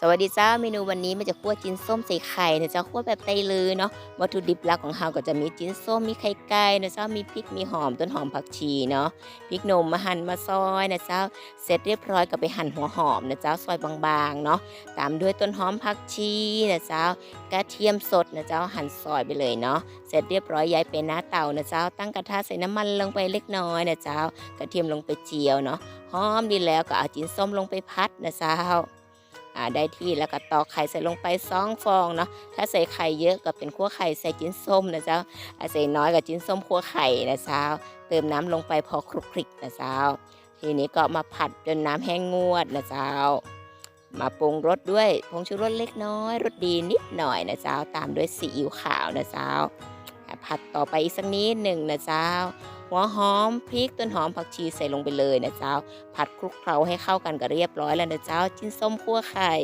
สวัสดีเจ้าเมนูวันนี้มันจะคั่วจิ้นส้มใส่ไข่นะเจ้าคั่วแบบไตลือเนาะวัตถุดิบหลักของเราก็จะมีจิ้นส้มมีไข่ไก่นะเจ้ามีพริกมีหอมต้นหอมผักชีเนาะพริกหนุ่มมาหั่นมาซอยนะเจ้าเสร็จเรียบร้อยก็ไปหั่นหัวหอมนะเจ้าซอยบางๆเนาะตามด้วยต้นหอมผักชีนะเจ้ากระเทียมสดนะเจ้าหั่นซอยไปเลยเนาะเสร็จเรียบร้อยย้ายไปหน้าเตานะเจ้าตั้งกระทะใส่น้ำมันลงไปเล็กน้อยนะเจ้ากระเทียมลงไปเจียวเนาะหอมดีแล้วก็เอาจิ้นส้มลงไปพัดนะเจ้า ได้ที่แล้วก็ตอกไข่ใส่ลงไปสองฟองเนาะถ้าใส่ไข่เยอะก็เป็นคั่วไข่ใส่จิ้นส้มนะเจ้าใส่น้อยกับจิ้นส้มคั่วไข่นะเจ้าเติมน้ำลงไปพอคลุกคลิกนะเจ้าทีนี้ก็มาผัดจนน้ำแห้งงวดนะเจ้ามาปรุงรสด้วยผงชูรสเล็กน้อยรสดีนิดหน่อยนะเจ้าตามด้วยซีอิ๊วขาวนะเจ้าผัดต่อไปอีกสักนิดหนึ่งนะเจ้า หัวหอมพริกต้นหอมผักชีใส่ลงไปเลยนะเจ้า ผัดคลุกเคล้าให้เข้ากันก็เรียบร้อยแล้วนะเจ้า จิ้นส้มคั่วไข่